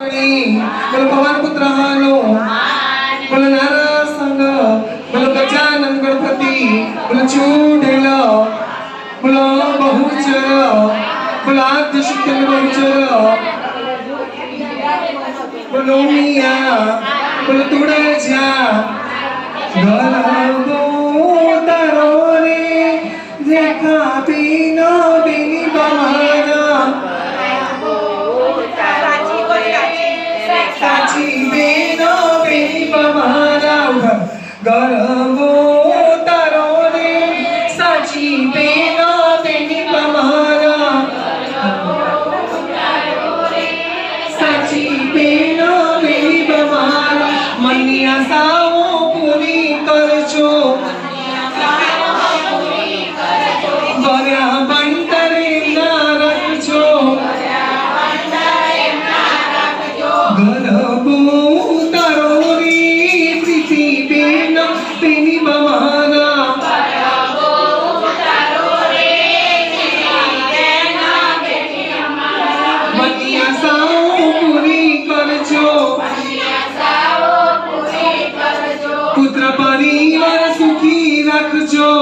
కుల పవన్ పుత్రహాను కుల నారాసంగ కుల గజానన్ గణపతి కుల చూడేల కుల బహుచర కుల ఆదిశక్తి బహుచర. కుల నోమియా కుల తుడజా గలం ગરબો તારો રે સાચી બેનો બેની બમારા સાચી બેનો બેની બમારા મનની આશાઓ પૂરી કરજો પરિવાર સુખી રાખજો.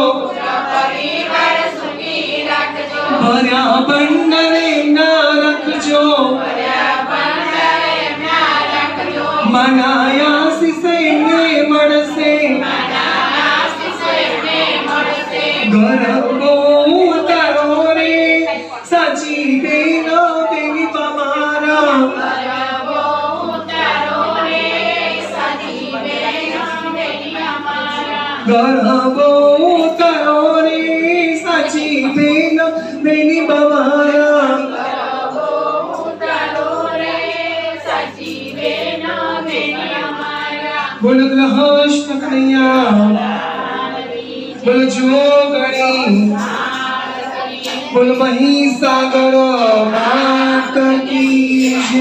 ભર્યા ભંડરે ના રાખજો. મનાયા શિષયને મળશે. ગરબો તારો રે. સાચી બેનો બેની તમારા. ગરબો તારો રે સાચી બેન બેની બમારા બોલો ગ્રહસ્થ કનૈયા બોલો જોગણી બોલો મહીસાગર માત કી જય.